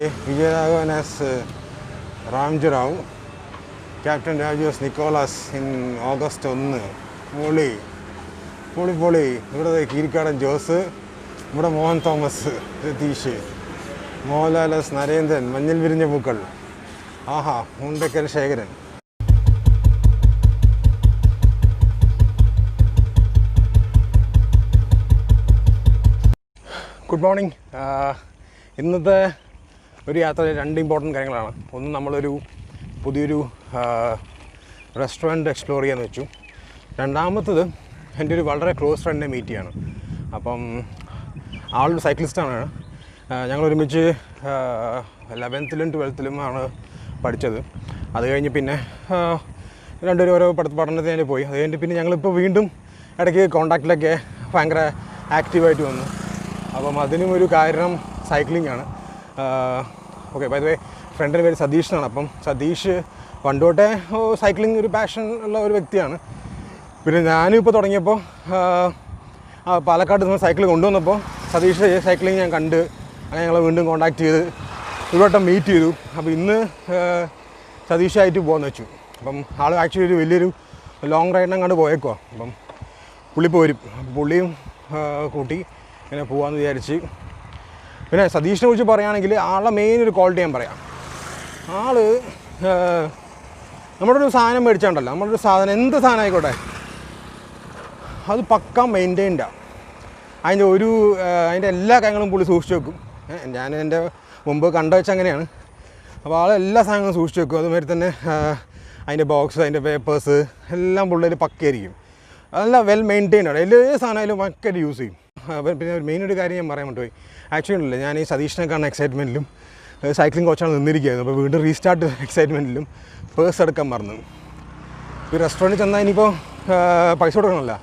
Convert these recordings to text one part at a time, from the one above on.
Vijayaraghavan as uh, Rao, Captain Raju Nicholas in August ഒന്ന്. പൊളി പൊളി പൊളി. ഇവിടെ കീരിക്കാടൻ ജോസ് ഇവിടെ മോഹൻ തോമസ് രതീഷ് മോഹൻലാൽ എസ് നരേന്ദ്രൻ മഞ്ഞൾ വിരിഞ്ഞ പൂക്കൾ. ആഹാ മുണ്ടക്കൽ ശേഖരൻ. Good morning. ഇന്നത്തെ ഒരു യാത്രയിൽ രണ്ട് ഇമ്പോർട്ടന്റ് കാര്യങ്ങളാണ്. ഒന്ന് നമ്മളൊരു പുതിയൊരു റെസ്റ്റോറന്റ് എക്സ്പ്ലോർ ചെയ്യാന്ന് വെച്ചു. രണ്ടാമത്തത് എന്റെ ഒരു വളരെ ക്ലോസ് ഫ്രണ്ടിനെ മീറ്റ് ചെയ്യാണ്. അപ്പം ആളൊരു സൈക്ലിസ്റ്റാണ് ഞങ്ങൾ ഒരുമിച്ച് ലെവൻത്തിലും ട്വൽത്തിലും ആണ് പഠിച്ചത്. അത് കഴിഞ്ഞ് പിന്നെ രണ്ടുപേരും ഓരോ പഠിത്ത പഠനത്തിന് പോയി. അത് കഴിഞ്ഞ് പിന്നെ ഞങ്ങളിപ്പോൾ വീണ്ടും ഇടയ്ക്ക് കോണ്ടാക്റ്റിലൊക്കെ ഭയങ്കര ആക്റ്റീവായിട്ട് വന്നു. അപ്പം അതിനും ഒരു കാരണം സൈക്ലിംഗ് ആണ്. ഓക്കെ ബൈ ദ വേ ഫ്രണ്ടിന്റെ പേര് സതീഷ് എന്നാണ്. അപ്പം സതീഷ് പണ്ടോട്ടെ സൈക്ലിംഗ് ഒരു പാഷൻ ഉള്ള ഒരു വ്യക്തിയാണ്. പിന്നെ ഞാനും ഇപ്പോൾ തുടങ്ങിയപ്പോൾ പാലക്കാട് നിന്ന് സൈക്കിൾ കൊണ്ടുവന്നപ്പോൾ സതീഷ് സൈക്ലിംഗ് ഞാൻ കണ്ട് അങ്ങനെ ഞങ്ങൾ വീണ്ടും കോൺടാക്ട് ചെയ്ത് ഒരു മീറ്റ് ചെയ്തു. അപ്പോൾ ഇന്ന് സതീഷായിട്ട് പോകാമെന്ന് വെച്ചു. അപ്പം ആൾ ആക്ച്വലി ഒരു വലിയൊരു ലോങ് അങ്ങോട്ട് പോയേക്കുവാ. അപ്പം പുള്ളി പോരും പുള്ളിയും കൂട്ടി ഇങ്ങനെ പോകാമെന്ന് വിചാരിച്ച് പിന്നെ സതീഷിനെ കുറിച്ച് പറയുകയാണെങ്കിൽ ആളുടെ മെയിൻ ഒരു ക്വാളിറ്റി ഞാൻ പറയാം. ആൾ നമ്മുടെ ഒരു സാധനം മേടിച്ചാണ്ടല്ലോ. നമ്മുടെ ഒരു സാധനം എന്ത് സാധനം ആയിക്കോട്ടെ. അത് പക്ക മെയിന്റെയിൻഡാണ് അതിന്റെ ഒരു അതിന്റെ എല്ലാ കാര്യങ്ങളും പുള്ളി സൂക്ഷിച്ച് വെക്കും. ഞാൻ എന്റെ മുമ്പ് കണ്ട വെച്ച അങ്ങനെയാണ്. അപ്പോൾ ആൾ എല്ലാ സാധനങ്ങളും സൂക്ഷിച്ച് വെക്കും. അതുമാതിരി തന്നെ അതിന്റെ ബോക്സ് അതിന്റെ പേപ്പേഴ്സ് എല്ലാം പുള്ളിയിൽ പക്കയായിരിക്കും അതെല്ലാം വെൽ മെയിന്റെയിൻഡ് ആണ്. എല്ലാ സാധനമായാലും പക്കയായിട്ട് യൂസ് ചെയ്യും. പിന്നെ മെയിൻ ഒരു കാര്യം ഞാൻ പറയാൻ പറ്റുമോ ആക്ച്വലി ഉണ്ടല്ലോ ഞാൻ ഈ സതീഷിനെ കാണുന്ന എക്സൈറ്റ്മെന്റിലും സൈക്ലിംഗ് കോച്ചാണ് നിന്നിരിക്കുകയായിരുന്നു. അപ്പോൾ വീണ്ടും റീസ്റ്റാർട്ട് എക്സൈറ്റ്മെന്റിലും പേഴ്സ് എടുക്കാൻ മറന്നു. ഈ റെസ്റ്റോറന്റിൽ ചെന്നാൽ ഇനിയിപ്പോൾ പൈസ കൊടുക്കണമല്ലോ.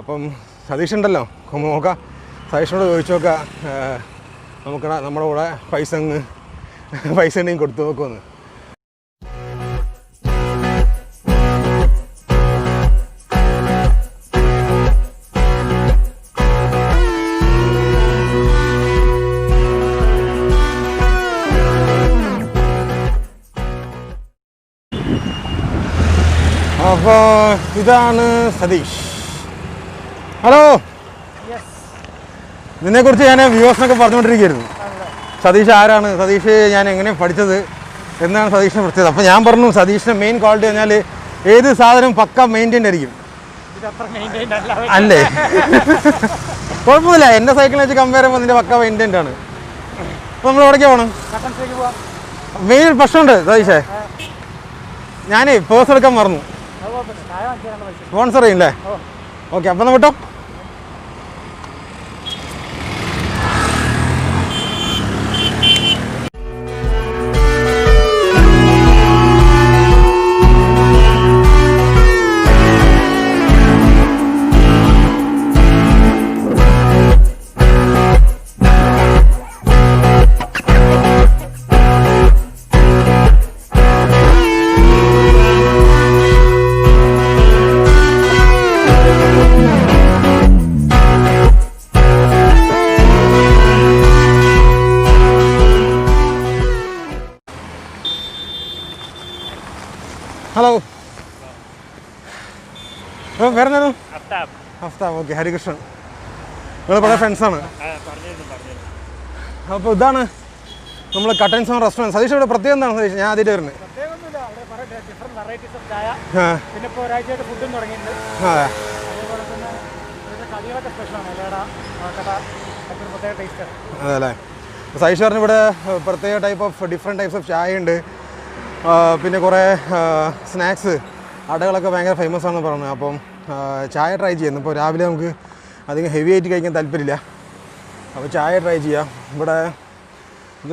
അപ്പം സതീഷ് ഉണ്ടല്ലോ നോക്കാം. സതീഷിനോട് ചോദിച്ചു നോക്കാം നമുക്ക് നമ്മുടെ കൂടെ പൈസ അങ്ങ് പൈസ ഉണ്ടെങ്കിൽ കൊടുത്തു നോക്കുമെന്ന് അപ്പോൾ ഇതാണ് സതീഷ്. ഹലോ? നിന്നെക്കുറിച്ച് ഞാൻ വ്യൂവേഴ്സിനൊക്കെ പറഞ്ഞുകൊണ്ടിരിക്കുകയായിരുന്നു. സതീഷ് ആരാണ്? സതീഷ് ഞാൻ എങ്ങനെയാണ് പഠിച്ചത്? എന്നാണ് സതീഷിനെ പ്രത്യേകത. അപ്പോൾ ഞാൻ പറഞ്ഞു സതീഷിന്റെ മെയിൻ ക്വാളിറ്റി പറഞ്ഞാൽ ഏത് സാധനം പക്ക മെയിന്റെയിൻ ആയിരിക്കും. അല്ലേ. കുഴപ്പമില്ല എന്റെ സൈക്കിളിനെ വെച്ച് കമ്പയർ ചെയ്യുമ്പോൾ നിന്റെ പക്ക മെയിന്റെയിൻഡ് ആണ്. അപ്പോൾ നമ്മൾ എവിടേക്ക് പോകണം മെയിൻ പ്രശ്നമുണ്ട് സതീഷേ. ഞാനേ പേഴ്സ് എടുക്കാൻ മറന്നു. സ്പോൺസർ അറിയില്ലേ ഓക്കെ അപ്പം വിട്ടോ? ഓക്കെ ഹരികൃഷ്ണൻ. നിങ്ങൾ പല ഫ്രണ്ട്സാണ് അപ്പോൾ ഇതാണ് നമ്മൾ കട്ടൻസ് ഓൺ റെസ്റ്റോറന്റ് സതീഷ് ഇവിടെ പ്രത്യേകം എന്താണ് സതീഷ്? ഞാൻ ആദ്യമായിട്ട് വരുന്നത്. അതെല്ലേ? സതീഷ് പറഞ്ഞ ഇവിടെ പ്രത്യേക type of different types of ചായ ഉണ്ട്. പിന്നെ കുറേ സ്നാക്സ് അടകളൊക്കെ ഭയങ്കര ഫേമസ് ആണെന്ന് പറഞ്ഞു. അപ്പം ചായ ട്രൈ ചെയ്യുന്നു ഇപ്പോൾ രാവിലെ നമുക്ക് അധികം ഹെവി ആയിട്ട് കഴിക്കാൻ താല്പര്യമില്ല. അപ്പോൾ ചായ ട്രൈ ചെയ്യാം. ഇവിടെ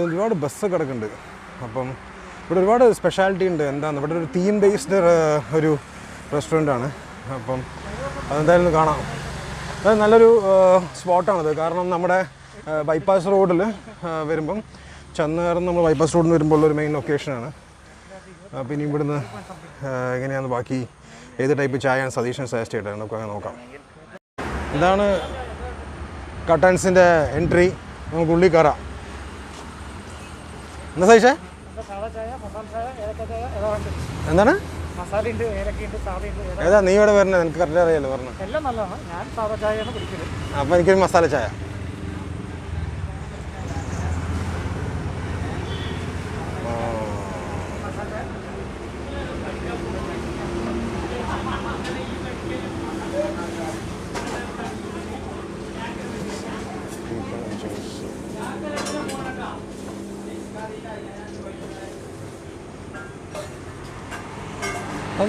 ഒരുപാട് ബസ് കിടക്കുന്നുണ്ട്. അപ്പം ഇവിടെ ഒരുപാട് സ്പെഷ്യാലിറ്റി ഉണ്ട്. എന്താണ്? ഇവിടെ ഒരു തീം ബേസ്ഡ് ഒരു റെസ്റ്റോറന്റ് ആണ്. അപ്പം അതെന്തായാലും ഒന്ന് കാണാം. അത് നല്ലൊരു സ്പോട്ടാണത് കാരണം നമ്മുടെ ബൈപ്പാസ് റോഡിൽ വരുമ്പം ചന്നേറം നമ്മൾ ബൈപ്പാസ് റോഡിൽ നിന്ന് വരുമ്പോൾ ഒരു മെയിൻ ലൊക്കേഷനാണ് പിന്നെ ഇവിടുന്ന് എങ്ങനെയാണ് ബാക്കി ഏത് ടൈപ്പ് ചായയാണ് സതീഷൻ സജസ്റ്റ് ചെയ്തത് നമുക്ക് അങ്ങനെ നോക്കാം. ഇതാണ് കട്ടൻസിന്റെ എൻട്രി നമുക്ക് ഉള്ളിൽ കയറാം. എന്താ സതീഷേ എന്താണ്? ഏതാ നീ ഇവിടെ വരണേ നിനക്ക് കറക്റ്റ് അറിയാലോ പറഞ്ഞു അപ്പോൾ എനിക്കൊരു മസാല ചായ.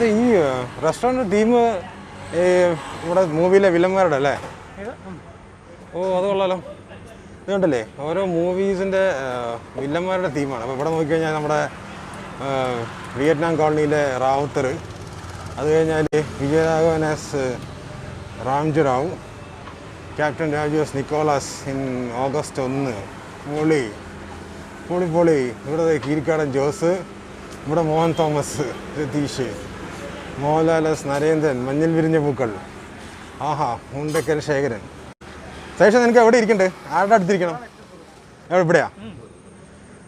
അത് ഈ റെസ്റ്റോറന്റ് തീം ഈ ഇവിടെ മൂവിയിലെ വില്ലന്മാരുടെ അല്ലേ ഓ അത് കൊള്ളാലോ. ഇതുണ്ടല്ലേ ഓരോ മൂവീസിന്റെ വില്ലന്മാരുടെ തീമാണ് അപ്പോൾ ഇവിടെ നോക്കിക്കഴിഞ്ഞാൽ നമ്മുടെ വിയറ്റ്നാം കോളനിയിലെ റാവുത്തർ അത് കഴിഞ്ഞാൽ Vijayaraghavan as Ramju Rao captain Raju's Nicholas in August ഒന്ന്. പൊളി പൊളി പൊളി. ഇവിടെ കീരിക്കാടൻ ജോസ് ഇവിടെ മോഹൻ തോമസ് രതീഷ് മോഹൻലാൽ എസ് നരേന്ദ്രൻ മഞ്ഞിൽ വിരിഞ്ഞ പൂക്കൾ. ആഹാ മുണ്ടക്കൽ ശേഖരൻ. ശേഷം നിനക്ക് എവിടെ ഇരിക്കണ്ടേ? ആരുടെ അടുത്തിരിക്കണം? എവിടെ ഇവിടെയാ?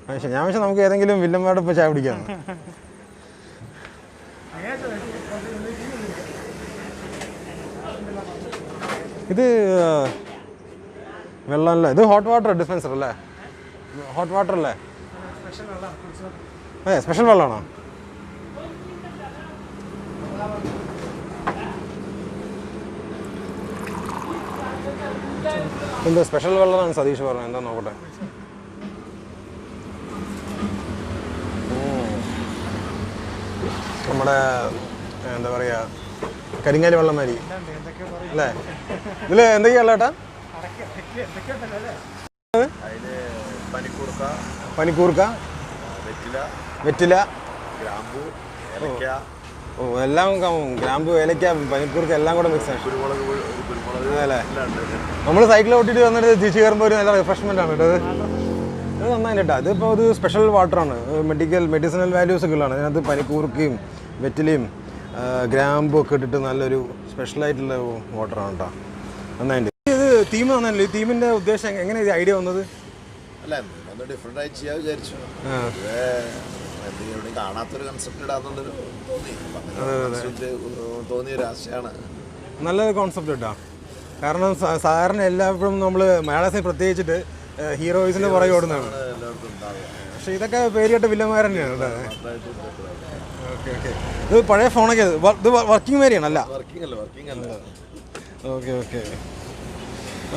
പക്ഷേ ഞാൻ പക്ഷെ നമുക്ക് ഏതെങ്കിലും വില്ലന്മാരുടെ ഇപ്പോൾ ചായ പിടിക്കാം ഇത് വെള്ളം വെള്ളമല്ല ഇത് ഹോട്ട് വാട്ടർ ഡിസ്പെൻസർ അല്ലേ? ഹോട്ട് വാട്ടർ അല്ലേ? അതെ സ്പെഷ്യൽ വെള്ളമാണോ? എന്ത് സ്പെഷ്യൽ വെള്ളമാണ് സതീഷ് പറഞ്ഞത്. എന്താ നോക്കട്ടെ. നമ്മുടെ എന്താ പറയുക കരിങ്ങാലി വെള്ളം മാതിരി. പറയും അല്ലേ ഇതിൽ എന്തൊക്കെയാണ് ഏട്ടാ? പനിക്കൂർക്ക വെറ്റില ഗ്രാമ്പു ഓ എല്ലാം ഗ്രാമ്പ് ഏലക്ക പനിക്കൂർക്ക എല്ലാം കൂടെ മിക്സ് ആണ് അല്ലേ. നമ്മൾ സൈക്കിൾ ഓട്ടിട്ട് വന്നിട്ട് തിരിച്ചു കയറുമ്പോൾ ഒരു നല്ല റിഫ്രഷ്മെന്റ് ആണ് കേട്ടോ ഇത് ഇത് നന്നായി കേട്ടോ. അതിപ്പോൾ ഒരു സ്പെഷ്യൽ വാട്ടറാണ് മെഡിക്കൽ മെഡിസിനൽ വാല്യൂസ് ഒക്കെ ഉള്ളതാണ്. അതിനകത്ത് പനിക്കൂർക്കയും വെറ്റിലയും ഗ്രാമ്പും ഒക്കെ ഇട്ടിട്ട് നല്ലൊരു സ്പെഷ്യലായിട്ടുള്ള വാട്ടറാണ് കേട്ടോ. നന്നായിട്ട് ഇത് തീം നന്നല്ലോ ഈ തീമിന്റെ ഉദ്ദേശം എങ്ങ- എങ്ങനെ ഇത് ഐഡിയ വന്നത്? അല്ല ഡിഫറെന്റ് ആയി ചെയ്യാൻ വിചാരിച്ചു. എവിടെയും കാണാത്തൊരു കൺസെപ്റ്റ് ഇടാന്നുള്ളൊരു തോന്നി. തോന്നിയ ഒരു ആശയമാണ് നല്ലൊരു കോൺസെപ്റ്റ് കേട്ടോ കാരണം സാധാരണ എല്ലാവരും നമ്മൾ മലയാളത്തിൽ പ്രത്യേകിച്ചിട്ട് ഹീറോയിസിന്റെ പുറകെ ഓടുന്നതാണ്. പക്ഷെ ഇതൊക്കെ പേരിട്ട് വില്ലന്മാർ തന്നെയാണ് ഓക്കെ ഓക്കെ. ഇത് പഴയ ഫോണൊക്കെ ഇത് വർക്കിംഗ് മേരിയാണ് അല്ല? Okay okay.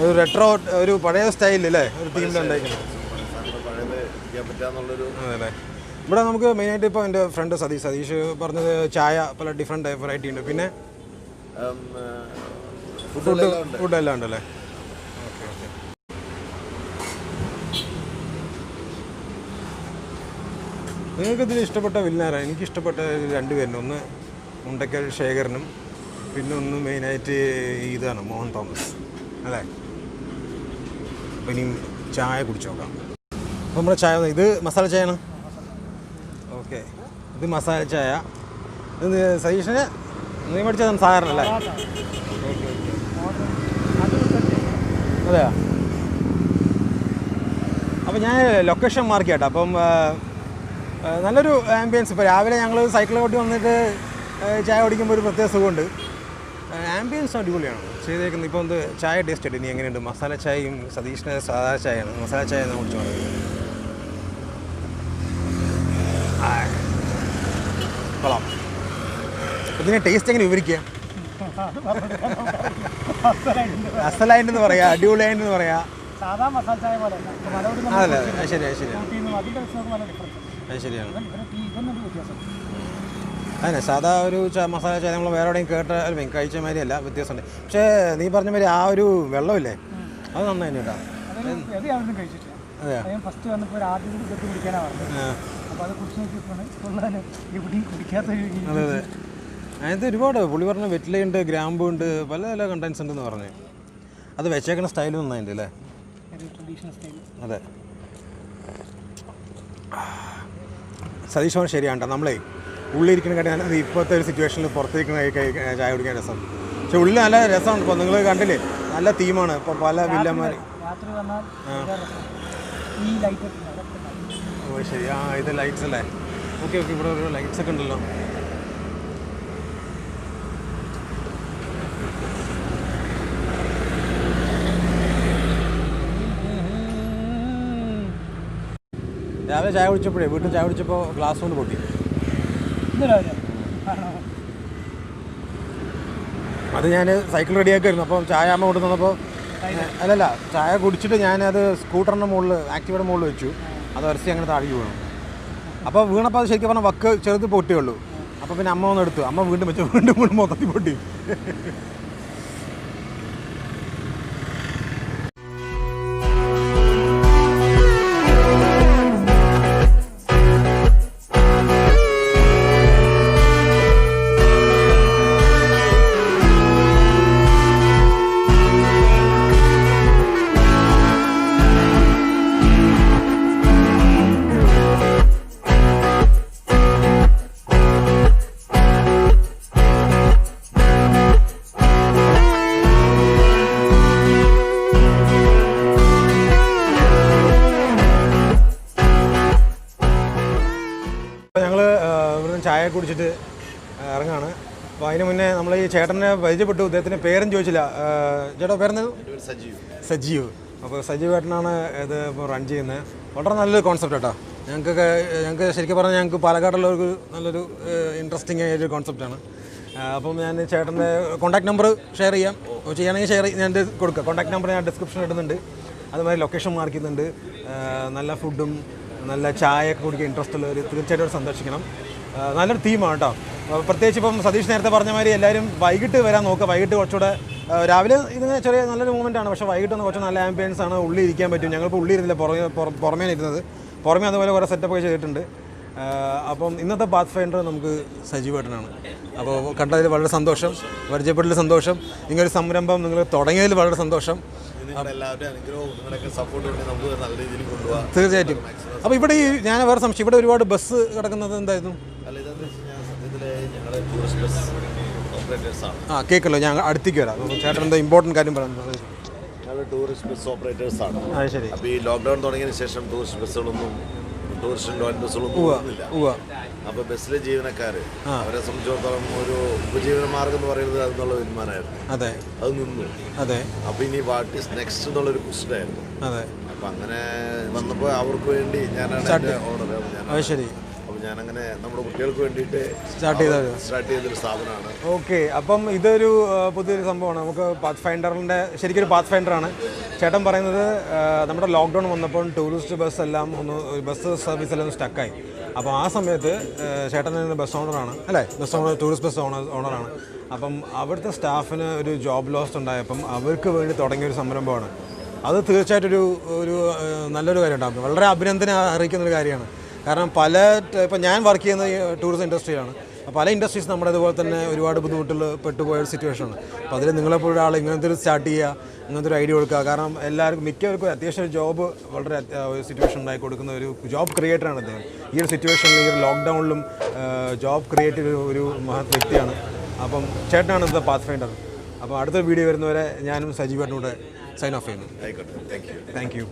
ഒരു റെട്രോ ഒരു പഴയ സ്റ്റൈൽ അല്ലേ? ഒരു പറ്റാന്നുള്ളൊരു അതെ അല്ലേ? ഇവിടെ നമുക്ക് മെയിനായിട്ട് ഇപ്പോൾ എന്റെ ഫ്രണ്ട് സതീഷ്. സതീഷ് പറഞ്ഞത് ചായ പല ഡിഫറെന്റ് വെറൈറ്റി ഉണ്ട്. പിന്നെ ഫുഡ് ഫുഡ് എല്ലാം ഉണ്ടല്ലേ? Okay okay. നിങ്ങൾക്ക് ഇതിൽ ഇഷ്ടപ്പെട്ട വില്ലാരാ എനിക്ക് ഇഷ്ടപ്പെട്ട രണ്ട് പേരുണ്ട് ഒന്ന് മുണ്ടക്കൽ ശേഖരനും പിന്നെ ഒന്ന് മെയിനായിട്ട് ഇതാണ് മോഹൻ തോമസ്. അല്ലേ? അപ്പം ഇനിയും ചായ കുടിച്ചു നോക്കാം. അപ്പോൾ നമ്മുടെ ചായ ഇത് മസാല ചായ ചായയാണ്? ഓക്കെ. ഇത് മസാല ചായ. ഇത് സതീഷിന് നീ മേടിച്ചത് സാറിനല്ലേ അതെയോ? അപ്പോൾ ഞാൻ ലൊക്കേഷൻ മാർക്ക് ചെയ്യട്ടെ അപ്പം നല്ലൊരു ആംബിയൻസ് ഇപ്പോൾ രാവിലെ ഞങ്ങൾ സൈക്കിൾ ഓട്ടി വന്നിട്ട് ചായ കുടിക്കുമ്പോൾ ഒരു പ്രത്യേക സുഖമുണ്ട്. ആംബിയൻസ് അടിപൊളിയാണ്. ചെയ്തേക്കുന്നത്. ഇപ്പോൾ ഒന്ന് ചായ ടേസ്റ്റ് ആയിട്ട് ഇനി എങ്ങനെയുണ്ട്? മസാല ചായയും സതീഷിന്റെ സാധാ ചായയാണ്. മസാല ചായ കുടിച്ചു ഇതിനെ ടേസ്റ്റ് എങ്ങനെ വിവരിക്കുക? അസലായിട്ടെന്ന് പറയാ. അടിപൊളിയായിട്ടെന്ന് പറയാ. സാധാ മസാല ചായ പോലെ അതല്ലേ അത് ശരിയാ അത് ശരിയാണ് അതന്നെ സാധാ ഒരു മസാല ചായ നമ്മൾ വേറെ എവിടെയും കേട്ട കഴിച്ച മാതിരി അല്ല വ്യത്യാസമുണ്ട്. പക്ഷേ നീ പറഞ്ഞ മാതിരി ആ ഒരു വെള്ളമില്ലേ? അത് നന്നായി കേട്ടോ. അതെ ഫസ്റ്റ് വന്നപ്പോൾ ആദ്യം കുടിക്കാനാണ് അപ്പോൾ അത് കുടിച്ച് നോക്കിയപ്പോഴാണ് എവിടെയും കുടിക്കാത്ത അതിനകത്ത് ഒരുപാട് പുള്ളി പറഞ്ഞ വെറ്റിലയുണ്ട് ഗ്രാമ്പു ഉണ്ട് പല പല കണ്ടൻസ് ഉണ്ടെന്ന് പറഞ്ഞു. അത് വെച്ചേക്കണ സ്റ്റൈലും നന്നായിട്ടുണ്ട് അല്ലേ? അതെ. സതീഷ് മോൻ ശരിയാണ് കേട്ടോ. നമ്മളേ ഉള്ളിരിക്കുന്ന അത് ഇപ്പോഴത്തെ ഒരു സിറ്റുവേഷനിൽ പുറത്തേക്കുന്ന ചായ കുടിക്കാൻ രസം. പക്ഷെ ഉള്ളിൽ നല്ല രസമാണ്. ഇപ്പോൾ നിങ്ങൾ കണ്ടില്ലേ? നല്ല തീമാണ് ഇപ്പോൾ പല വില്ലന്മാർ ഓ ശരി. ആ ഇത് ലൈറ്റ്സ് അല്ലേ? ഓക്കെ ഓക്കെ ഇവിടെ ഒരു ലൈറ്റ്സ് ഒക്കെ ഉണ്ടല്ലോ. രാവിലെ ചായ കുടിച്ചപ്പോഴേ വീട്ടിൽ ചായ കുടിച്ചപ്പോൾ ഗ്ലാസ് കൊണ്ട് പൊട്ടി. അത് ഞാൻ സൈക്കിൾ റെഡിയാക്കായിരുന്നു അപ്പം ചായ അമ്മ കൊണ്ടു തന്നപ്പോൾ അല്ലല്ല ചായ കുടിച്ചിട്ട് ഞാനത് സ്കൂട്ടറിന്റെ മുകളിൽ ആക്റ്റീവയുടെ മുകളിൽ വെച്ചു. അത് വരച്ച് അങ്ങനെ താഴേക്ക് വീണു. അപ്പോൾ വീണപ്പോൾ അത് ശരിക്കും പറഞ്ഞാൽ വക്ക് ചെറുത് പൊട്ടിയുള്ളൂ. അപ്പോൾ പിന്നെ അമ്മ ഒന്ന് എടുത്തു. അമ്മ വീണ്ടും വെച്ചു വീണ്ടും വീണ്ടും മൊത്തത്തിൽ പൊട്ടി. കുടിച്ചിട്ട് ഇറങ്ങാണ്. അപ്പോൾ അതിന് മുന്നേ നമ്മൾ ഈ ചേട്ടനെ പരിചയപ്പെട്ടു. അദ്ദേഹത്തിന്റെ പേരും ചോദിച്ചില്ല. ചേട്ടാ പേരെന്ത്? സജീവ്. സജീവ്. അപ്പോൾ സജീവ് ഏട്ടനാണ് ഇത് ഇപ്പോൾ റൺ ചെയ്യുന്നത്. വളരെ നല്ലൊരു കോൺസെപ്റ്റ് കേട്ടോ. ഞങ്ങൾക്കൊക്കെ ഞങ്ങൾക്ക് ശരിക്കും പറഞ്ഞാൽ ഞങ്ങൾക്ക് പാലക്കാടുള്ളവർക്ക് നല്ലൊരു ഇൻട്രസ്റ്റിംഗ് ആയൊരു കോൺസെപ്റ്റാണ് അപ്പം ഞാൻ ചേട്ടന്റെ കോൺടാക്ട് നമ്പർ ഷെയർ ചെയ്യാം. ചെയ്യണമെങ്കിൽ ചെയ്യുകയാണെങ്കിൽ ഷെയർ ഞാൻ ഇത് കൊടുക്കാം. കോൺടാക്ട് നമ്പർ ഞാൻ ഡിസ്ക്രിപ്ഷൻ ഇടുന്നുണ്ട്. അതുമാതിരി ലൊക്കേഷൻ മാർക്ക് ചെയ്യുന്നുണ്ട്. നല്ല ഫുഡും നല്ല ചായയൊക്കെ കുടിക്കാൻ ഇൻട്രസ്റ്റ് ഉള്ളവർ തീർച്ചയായിട്ടും സന്ദർശിക്കണം. നല്ലൊരു തീമാണ് കേട്ടോ പ്രത്യേകിച്ച് ഇപ്പം സതീഷ് നേരത്തെ പറഞ്ഞ മാതിരി എല്ലാവരും വൈകിട്ട് വരാൻ നോക്കുക വൈകിട്ട് കുറച്ചുകൂടെ രാവിലെ ഇതിന് ചെറിയ നല്ലൊരു മൂവ്മെന്റ് ആണ്. പക്ഷേ വൈകിട്ട് ഒന്ന് കുറച്ച് നല്ല ആംബിയൻസ് ആണ് ഉള്ളിൽ ഇരിക്കാൻ പറ്റും. ഞങ്ങളിപ്പോൾ ഉള്ളിൽ ഇരുന്നില്ല പുറമേ പുറമേ ഇരുന്നത്. പുറമേ അതുപോലെ കുറേ സെറ്റപ്പ് ഒക്കെ ചെയ്തിട്ടുണ്ട്. അപ്പം ഇന്നത്തെ പാത്ത് ഫൈൻഡർ നമുക്ക് സജീവേട്ടനാണ് അപ്പോൾ കണ്ടതിൽ വളരെ സന്തോഷം പരിചയപ്പെട്ടതിൽ സന്തോഷം. നിങ്ങളൊരു സംരംഭം നിങ്ങൾ തുടങ്ങിയതിൽ വളരെ സന്തോഷം. തീർച്ചയായിട്ടും. അപ്പോൾ ഇവിടെ ഈ ഞാൻ വേറെ സംശയം ഇവിടെ ഒരുപാട് ബസ് കിടക്കുന്നത് എന്തായിരുന്നു അല്ല ഇതെന്ന് വെച്ച് കഴിഞ്ഞാൽ സത്യത്തിൽ ഞങ്ങൾ ടൂറിസ്റ്റ് ബസ് ആ കേൾക്കല്ലോ ഞാൻ അടുത്തേക്ക് വരാം. ചേട്ടൻ എന്താ ഇമ്പോർട്ടന്റ് കാര്യം പറയുന്നത് ഞങ്ങൾ ടൂറിസ്റ്റ് ബസ് ഓപ്പറേറ്റേഴ്സ് ആണ് ആ ശരി. അപ്പോൾ ഈ ലോക്ക്ഡൗൺ തുടങ്ങിയതിന് ശേഷം ടൂറിസ്റ്റ് ബസ്സുകളൊന്നും ടൂറിസ്റ്റ് ലോൺ ബസ്സുകളൊന്നും ഉവ്വ അപ്പോൾ ബസ്സിലെ ജീവനക്കാർ അവരെ സംബന്ധിച്ചിടത്തോളം ഒരു ഉപജീവന മാർഗം എന്ന് പറയുന്നത് അതെന്നുള്ള വരുമാനമായിരുന്നു അതെ. അത് നിന്നു. അതെ. അപ്പോൾ ഇനി വാട്ട് ഈസ് നെക്സ്റ്റ് എന്നുള്ളൊരു ക്വസ്റ്റൻ ആയിരുന്നു. അതെ. അപ്പം അങ്ങനെ വന്നപ്പോൾ അവർക്ക് വേണ്ടി ഞാനാണ് എന്റെ ഓർഡർ. അത് ശരി. അപ്പോൾ ഞാനങ്ങനെ നമ്മുടെ കുട്ടികൾക്ക് വേണ്ടിയിട്ട് സ്റ്റാർട്ട് ചെയ്ത സ്റ്റാർട്ട് ചെയ്തൊരു സ്ഥാപനമാണ് ഓക്കെ അപ്പം ഇതൊരു പുതിയൊരു സംഭവമാണ്. നമുക്ക് പാത്ത് ഫൈൻഡറിന്റെ ശരിക്കും ഒരു പാത്ത് ഫൈൻഡറാണ് ചേട്ടൻ പറയുന്നത് നമ്മുടെ ലോക്ക്ഡൗൺ വന്നപ്പോൾ ടൂറിസ്റ്റ് ബസ് എല്ലാം ഒന്ന് ബസ് സർവീസ് എല്ലാം സ്റ്റക്കായി അപ്പോൾ ആ സമയത്ത് ചേട്ടൻ ബസ് ഓണറാണ് അല്ലേ? Bus owner tourist bus owner ഓണറാണ് അപ്പം അവിടുത്തെ സ്റ്റാഫിന് ഒരു ജോബ് ലോസ് ഉണ്ടായപ്പം അവർക്ക് വേണ്ടി തുടങ്ങിയ ഒരു സംരംഭമാണ്. അത് തീർച്ചയായിട്ടും ഒരു ഒരു നല്ലൊരു കാര്യമാണ് വളരെ അഭിനന്ദനം അറിയിക്കുന്ന ഒരു കാര്യമാണ്. കാരണം പല ഇപ്പം ഞാൻ വർക്ക് ചെയ്യുന്ന ടൂറിസം ഇൻഡസ്ട്രിയിലാണ് അപ്പോൾ പല ഇൻഡസ്ട്രീസ് നമ്മുടെ ഇതുപോലെ തന്നെ ഒരുപാട് ബുദ്ധിമുട്ടിൽ പെട്ടുപോയ ഒരു സിറ്റുവേഷനാണ് അപ്പോൾ അതിൽ നിങ്ങളെപ്പോഴും ആൾ ഇങ്ങനത്തെ ഒരു സ്റ്റാർട്ട് ചെയ്യുക ഇങ്ങനത്തെ ഒരു ഐഡിയ കൊടുക്കുക. കാരണം എല്ലാവർക്കും മിക്കവർക്കും അത്യാവശ്യം ഒരു ജോബ് വളരെ ഒരു സിറ്റുവേഷൻ ഉണ്ടായി കൊടുക്കുന്ന ഒരു ജോബ് ക്രിയേറ്ററാണ് അദ്ദേഹം. ഈ ഒരു സിറ്റുവേഷനിൽ ഈ ഒരു ലോക്ക്ഡൗണിലും ജോബ് ക്രിയേറ്റ് ചെയ്ത ഒരു മഹത് വ്യക്തിയാണ്. അപ്പം ചേട്ടനാണ് ഇന്നത്തെ പാത്ത് ഫൈൻഡർ അപ്പോൾ അടുത്ത വീഡിയോ വരുന്നവരെ ഞാനും സജീവേട്ടനൂടെ സൈൻ ഓഫ് ചെയ്യുന്നു. Thank you thank you